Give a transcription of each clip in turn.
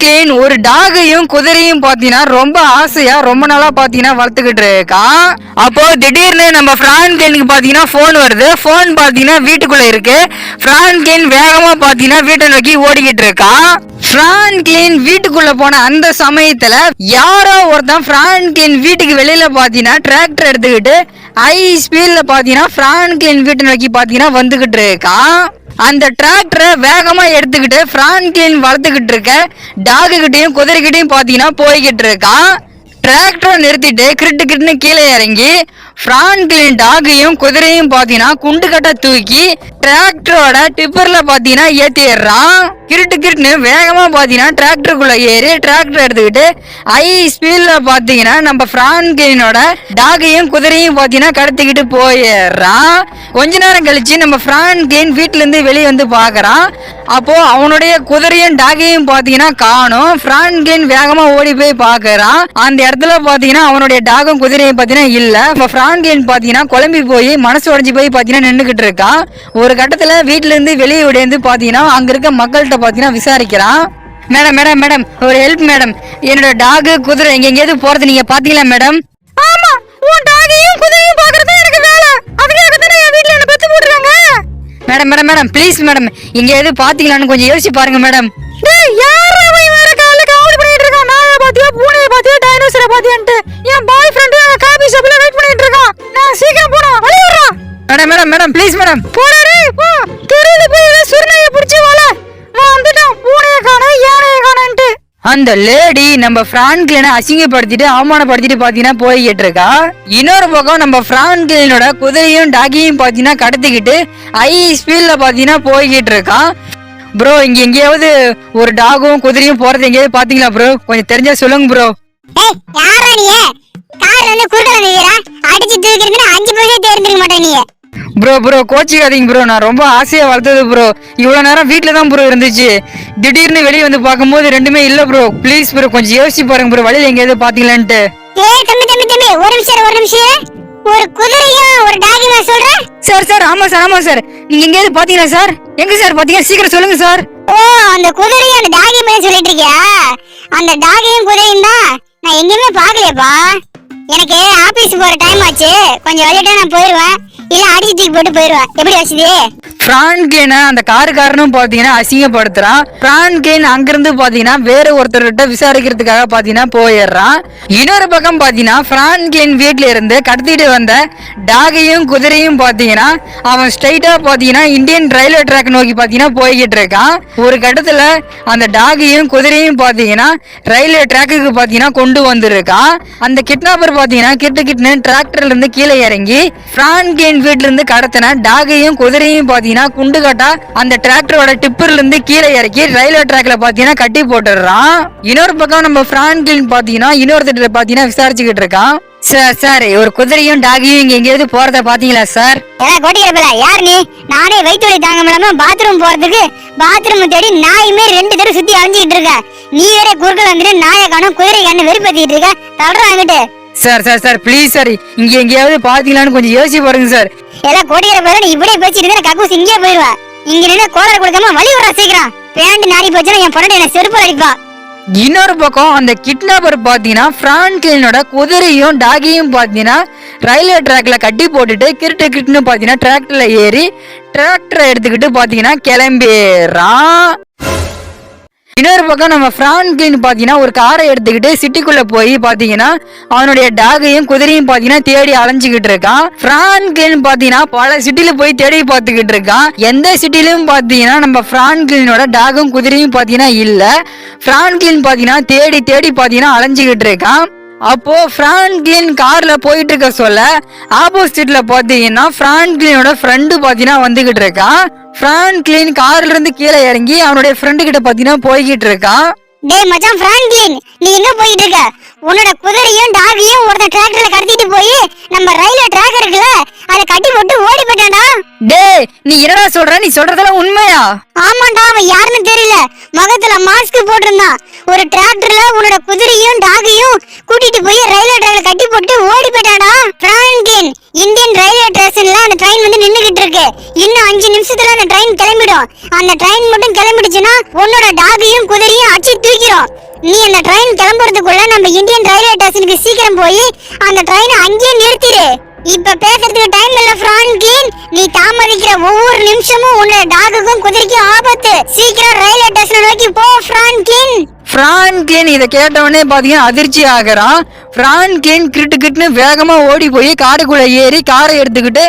Can ஒரு டாகையும் குதிரையும் பாத்தீங்கன்னா ரொம்ப ஆசையா ரொம்ப நாளா பாத்தீங்கன்னா வளர்த்துக்கிட்டு இருக்கா? அப்போ திடீர்னு நம்ம பிரான்கினுக்கு பாத்தீங்கன்னா போன் வருது. போன் பாத்தீங்கன்னா வீட்டுக்குள்ள இருக்கு. பிரான்கின் வேகமா பாத்தீங்கன்னா வீட்டை நோக்கி ஓடிக்கிட்டு இருக்கா? பிரான்கின் வீட்டுக்குள்ள போன அந்த சமயத்துல யாரோ ஒருத்தன் பிரான்கின் வீட்டுக்கு வெளியில பாத்தீங்கன்னா டிராக்டர் எடுத்துக்கிட்டு ஐ ஸ்பீட்ல பாத்தீங்கன்னா பிரான்கின் வீட்டை நோக்கி பாத்தீங்கன்னா வந்துகிட்டு இருக்கான் அந்த டிராக்டரை வேகமா எடுத்துக்கிட்டு பிரான்கின் வளர்த்துக்கிட்டு இருக்க டாகு குதிரை குதிரைகிட்டயும் பாத்தீங்கன்னா போய்கிட்டு இருக்கான் டிராக்டரை நிறுத்திட்டு கிரிட்டு கிட்டுன்னு கீழே இறங்கி பிரான்கின் டாகையும் குதிரையும் பாத்தீங்கன்னா குண்டு கட்ட தூக்கி டிராக்டரோட டிப்பர்ல பாத்தீங்கன்னா ஏத்திடுறான். கிருட்டு கிருட்டுன்னு வேகமா பாத்தீங்கன்னா டிராக்டருக்குள்ள ஏறி டிராக்டர் எடுத்துக்கிட்டு ஹை ஸ்பீட்ல பாத்தீங்கன்னா நம்ம பிரான்கினோட டாகையும் குதிரையும் பாத்தீங்கன்னா கடத்திக்கிட்டு போயிடுறான். கொஞ்ச நேரம் கழிச்சு நம்ம பிரான்கின் வீட்ல இருந்து வெளியே வந்து பாக்குறான். அப்போ அவனுடைய குதிரையும் டாகையும் பாத்தீங்கன்னா காணும். பிரான்கின் வேகமா ஓடி போய் பாக்குறான். அந்த இடத்துல பாத்தீங்கன்னா அவனுடைய டாகும் குதிரையும் பாத்தீங்கன்னா இல்ல. இப்ப பிரான்கின் பாத்தீங்கன்னா குழம்பி போய் மனசு உடைஞ்சு போய் பாத்தீங்கன்னா நின்னுகிட்டு இருக்கான். ஒரு கட்டத்துல வீட்ல இருந்து வெளியே உடைந்து பாத்தீங்கன்னா அங்க இருக்க மக்கள்கிட்ட பாத்தீங்கன்னா விசாரிக்கிறான். மேடம் மேடம் மேடம் ஒரு ஹெல்ப் மேடம். என்னோட டாகு குதிரை எங்க எங்கேயாவது போறது நீங்க பாத்தீங்களா மேடம்? ஆமா உன் டாகையும் குதிரையும் பாக்குறது எனக்கு வேலை. அதுக்காக தானே என் வீட்ல என்ன பெத்து போட்டுருக்காங்க. Madam madam madam please madam இங்க எது பாத்தீங்களான்னு கொஞ்சம் யோசிச்சு பாருங்க மேடம். டேய் யார் அவன் வேற காலைல காவல் பண்ணிட்டு இருக்கான்? நாயை பாத்தியா பூனையை பாத்தியா டைனோசரை பாத்தியான்ட்டு? என் பாய் ஃப்ரெண்ட் சீக்கிரம் வழி விடுறா. Madam madam madam please madam. போடா போ தெருவுல போய் சுருணைய புடிச்சு வாழ வந்துட்டான் பூனைய காண யானைய காணன்ட்டு. அந்த லேடி நம்ம பிரான்கிளனை அசிங்கப்படுத்திட்டு அவமானப்படுத்திட்டு பாத்தீங்கன்னா போய்கிட்டு இருக்கா இன்னொரு பக்கம் நம்ம பிரான்கிளனோட குதிரையும் டாகியும் பாத்தீங்கன்னா கடத்திக்கிட்டு ஹை ஸ்பீட்ல பாத்தீங்கன்னா போய்கிட்டு இருக்கான் ப்ரோ இங்க எங்கேயாவது ஒரு டாகும் குதிரையும் போறது எங்கேயாவது பாத்தீங்களா ப்ரோ கொஞ்சம் தெரிஞ்சா சொல்லுங்க ப்ரோ ஏய் யாரா நீ கார் வந்து குறுக்கல நிக்கிறா. நீ. ப்ரோ ப்ரோ கோச்சிக்காதீங்க ப்ரோ நான் ரொம்ப ஆசையா வளர்த்தது ப்ரோ இவ்வளவு நேரம் வீட்ல தான் ப்ரோ இருந்துச்சு. திடீர்னு வெளியே வந்து பார்க்கும்போது ரெண்டுமே இல்ல ப்ரோ ப்ளீஸ் ப்ரோ கொஞ்சம் யோசிச்சு பாருங்க ப்ரோ வழியில எங்கேயாவது பாத்தீங்களான்ட்டு ஏய் தம்பி தம்பி தம்பி. ஒரு நிமிஷம் ஒரு நிமிஷம். ஒரு குதிரையும் ஒரு டாகிமா சொல்ற? சார் சார் ஆமா சார் ஆமா சார் நீங்க எங்கேயாவது பாத்தீங்களா சார் எங்க சார் பாத்தீங்க சீக்கிரம் சொல்லுங்க சார் ஓ அந்த குதிரையும் அந்த டாகியும் சொல்லிட்டு இருக்கியா? அந்த டாகியும் குதிரையும் தான். நான் எங்கேயுமே பாக்கலையப்பா எனக்கு ஆபீஸ் போற டைம் ஆச்சு. கொஞ்சம் வெளியிட்ட நான் போயிருவேன். இல்ல அடிச்சு தூக்கி போட்டு போயிருவா. எப்படி வசதி? பிரான்கேனை அந்த காருக்காரனும் பாத்தீங்கன்னா அசிங்கப்படுத்துறான். பிரான்கேன் அங்கிருந்து பாத்தீங்கன்னா வேற ஒருத்தர்கிட்ட விசாரிக்கிறதுக்காக பாத்தீங்கன்னா போயிடுறான். இன்னொரு பக்கம் பாத்தீங்கன்னா பிரான்கேன் வீட்ல இருந்து கடத்திட்டு வந்த டாகையும் குதிரையும் பாத்தீங்கன்னா அவன் ஸ்ட்ரைட்டா பாத்தீங்கன்னா இந்தியன் ரயில்வே ட்ராக் நோக்கி பாத்தீங்கன்னா போய்கிட்டு இருக்கான். ஒரு கட்டத்துல அந்த டாகையும் குதிரையும் பாத்தீங்கன்னா ரயில்வே ட்ராக்குக்கு பாத்தீங்கன்னா கொண்டு வந்திருக்கான். அந்த கிட்னாப்பர் பாத்தீங்கன்னா கிட்ட கிட்ட டிராக்டர்ல இருந்து கீழே இறங்கி பிரான்கேன் வீட்ல இருந்து கடத்தின டாகையும் குதிரையும் பாத்தீங்கன்னா குண்டு கட்டா அந்த டிராக்டரோட டிப்பர்ல இருந்து கீழே இறக்கி ரயில்வே ட்ராக்ல பாத்தீங்கன்னா கட்டி போட்டுடுறான். இன்னொரு பக்கம் நம்ம பிரான்கேன் பாத்தீங்கன்னா இன்னொருத்தர் பாத்தீங்கன்னா விசாரிச்சுக்கிட்டு இருக்கான். சார் சார் ஒரு குதிரையும் டாகையும் இங்க எங்கேயாவது போறத பாத்தீங்களா சார் ஏடா கோட்டிக்கிறப்பல யார் நீ? நானே வயிற்று வலி தாங்க முடியாம பாத்ரூம் போறதுக்கு பாத்ரூம் தேடி நாய் மாரி ரெண்டு தடவை சுத்தி அலைஞ்சிட்டு இருக்கேன் நீ வேற குறுக்கல் வந்துட்டு நாயை காணும் குதிரை கண்ணு வெறுப்பத்திட்டு இருக்க. தடுறா அங்கிட்டு sir sir sir please sir இங்க எங்கேயாவது பாத்தீங்களான்னு கொஞ்சம் யோசிச்சு பாருங்க சார் எல்லாம் கோட்டிக்கிறப்பல நீ இப்படியே பேசிட்டு இருந்தா கக்கூஸ் இங்கே போயிருவா. இங்க நின்று கோலர் கொடுக்காம வழி வர சீக்கிரம். பேண்ட் நாரி போச்சுன்னா என் பொண்ணு என்ன செருப்பு அடிப்பா. இன்னொரு பக்கம் அந்த கிட்னாப்பர் பாத்தீங்கன்னா பிரான்கிளனோட குதிரையும் டாகியும் பாத்தீங்கன்னா ரயில்வே ட்ராக்ல கட்டி போட்டுட்டு கிருட்டு கிட்டுன்னு பாத்தீங்கன்னா டிராக்டர்ல ஏறி டிராக்டரை எடுத்துக்கிட்டு பாத்தீங்கன்னா கிளம்பிடுறான் பக்கம் நம்ம பிரான்கின் பார்த்தீங்கன்னா ஒரு காரை எடுத்துக்கிட்டு சிட்டிக்குள்ள போய் பார்த்தீங்கன்னா அவனுடைய டாகையும் குதிரையும் பார்த்தீங்கன்னா தேடி அலைஞ்சிக்கிட்டு இருக்கான். பிரான்கின் பார்த்தீங்கன்னா பல சிட்டில போய் தேடி பார்த்துக்கிட்டு இருக்கான். எந்த சிட்டிலும் பார்த்தீங்கன்னா நம்ம பிரான்கிளினோட டாகும் குதிரையும் பார்த்தீங்கன்னா இல்லை. பிரான்கிளின் பார்த்தீங்கன்னா தேடி தேடி பார்த்தீங்கன்னா அலைஞ்சிக்கிட்டு இருக்கான். அப்போ பிரான்கிளின் கார்ல போயிட்டு இருக்க சொல்ல ஆப்போசிட்ல பாத்தீங்கன்னா பிரான்கிளினோட ஃப்ரெண்டு பாத்தீங்கன்னா வந்துகிட்டு இருக்கான் பிரான்கிளின் கார்ல இருந்து கீழே இறங்கி அவனுடைய ஃப்ரெண்டு கிட்ட பாத்தீங்கன்னா போய்கிட்டு இருக்கான் டேய் மச்சான் பிரான்க்லின் நீ எங்க போயிட்டு இருக்க? உன்னோட குதிரையும் டாகையும் ஒருத்தன் டிராக்டர்ல கடத்திட்டு போய் நம்ம ரயில்வே ட்ராக் இருக்குல்ல அதை கட்டி போட்டு ஓடி போயிட்டான்டா. டேய் நீ என்னடா சொல்ற? நீ சொல்றதெல்லாம் உண்மையா? ஆமாண்டா அவன் யாருன்னு தெரியல. முகத்துல மாஸ்க் போட்டிருந்தான் ஒரு டிராக்டர்ல உன்னோட குதிரையும் டாகையும் கூட்டிட்டு போய் ரயில்வே ட்ராக்ல கட்டி போட்டு ஓடி போயிட்டாடா. பிரான்கின் இந்தியன் ரயில்வே ஸ்டேஷன்ல அந்த ட்ரெயின் வந்து நின்னுகிட்டு இருக்கு. இன்னும் அஞ்சு நிமிஷத்துல அந்த ட்ரெயின் கிளம்பிடும். அந்த ட்ரெயின் மட்டும் கிளம்பிடுச்சுன்னா உன்னோட டாகையும் குதிரையும் அடிச்சு தூக்கிடும் நீ அந்த ட்ரெயின் கிளம்புறதுக்குள்ள நம்ம இந்தியன் ரயில்வே ஸ்டேஷனுக்கு சீக்கிரம் போய் அந்த ட்ரெயினை அங்கேயே நிறுத்திடு இப்ப பேசுறதுக்கு டைம் இல்ல பிரான்கின். நீ தாமதிக்கிற ஒவ்வொரு நிமிஷமும் உன்னோட டாகுக்கும் குதிரைக்கும் ஆபத்து. சீக்கிரம் ரயில்வே ஸ்டேஷன் நோக்கி போ பிரான்கின். பிரான்க்ளின் இதை கேட்டவொடனே பார்த்தீங்கன்னா அதிர்ச்சி ஆகிறான். பிரான்க்ளின் கிட்டு கிட்டுன்னு வேகமாக ஓடி போய் காடுக்குள்ளே ஏறி காரை எடுத்துக்கிட்டு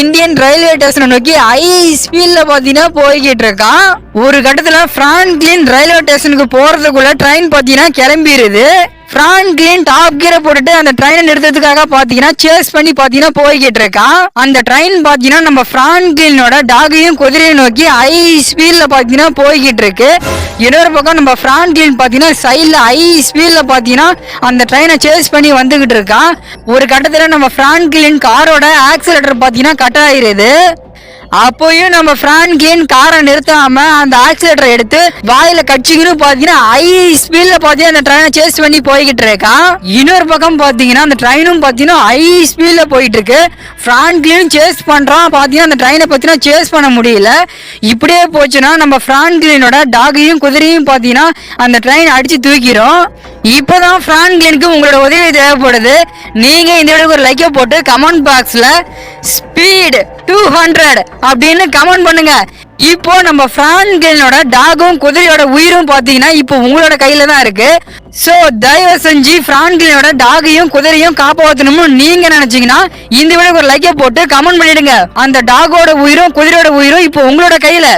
இந்தியன் ரயில்வே ஸ்டேஷனை நோக்கி ஹை ஸ்பீடில் பார்த்தீங்கன்னா போய்கிட்டு இருக்கான். ஒரு கட்டத்தில் பிரான்க்ளின் ரயில்வே ஸ்டேஷனுக்கு போகிறதுக்குள்ளே ட்ரெயின் பார்த்தீங்கன்னா கிளம்பிடுது பிரான்க்ளின் டாப் கியரை போட்டுட்டு அந்த ட்ரெயினை நிறுத்ததுக்காக பார்த்தீங்கன்னா சேஸ் பண்ணி பார்த்தீங்கன்னா போய்கிட்டு இருக்கான். அந்த ட்ரெயின் பார்த்தீங்கன்னா நம்ம பிரான்க்ளினோட டாகையும் குதிரையும் நோக்கி ஹை ஸ்பீடில் பார்த்தீங்கன்னா போய்கிட்டு இருக்கு. இன்னொரு பக்கம் நம்ம பிரான்கின் பார்த்தீங்கன்னா சைடில் ஹை ஸ்பீடில் பார்த்தீங்கன்னா அந்த ட்ரெயினை சேஸ் பண்ணி வந்துகிட்டு இருக்கான். ஒரு கட்டத்தில் நம்ம பிரான்கின் காரோட ஆக்சிலேட்டர் பார்த்தீங்கன்னா கட் ஆயிருது. அப்போயும் நம்ம பிரான்கின் காரை நிறுத்தாம அந்த ஆக்சிலேட்டரை எடுத்து வாயில கட்சிக்கின்னு பாத்தீங்கன்னா ஹை ஸ்பீட்ல பாத்தீங்கன்னா அந்த ட்ரெயினை சேஸ் பண்ணி போய்கிட்டு இருக்கான் இன்னொரு பக்கம் பாத்தீங்கன்னா அந்த ட்ரெயினும் பாத்தீங்கன்னா ஹை ஸ்பீட்ல போயிட்டு இருக்கு பிரான்கிலும் சேஸ் பண்றான் பாத்தீங்கன்னா அந்த ட்ரெயினை பாத்தீங்கன்னா சேஸ் பண்ண முடியல. இப்படியே போச்சுன்னா நம்ம பிரான்கிலினோட டாகையும் குதிரையும் பாத்தீங்கன்னா அந்த ட்ரெயின் அடிச்சு தூக்கிடும் இப்போதான் ஃப்ரான்க்லினுக்கு உங்களோட உதவி தேவைப்படுது. நீங்க இந்த வீடியோக்கு ஒரு லைக்கை போட்டு கமெண்ட் பாக்ஸ்ல ஸ்பீட் டூ ஹண்ட்ரட் அப்படின்னு கமெண்ட் பண்ணுங்க. இப்போ நம்ம பிரான்கிலனோட டாகும் குதிரையோட உயிரும் பாத்தீங்கன்னா இப்போ உங்களோட கையில தான் இருக்கு. சோ தயவு செஞ்சு பிரான்கிலனோட டாகையும் குதிரையும் காப்பாற்றணும்னு நீங்க நினைச்சீங்கன்னா இந்த வீடியோக்கு ஒரு லைக்கை போட்டு கமெண்ட் பண்ணிடுங்க. அந்த டாகோட உயிரும் குதிரையோட உயிரும் இப்போ உங்களோட கையில.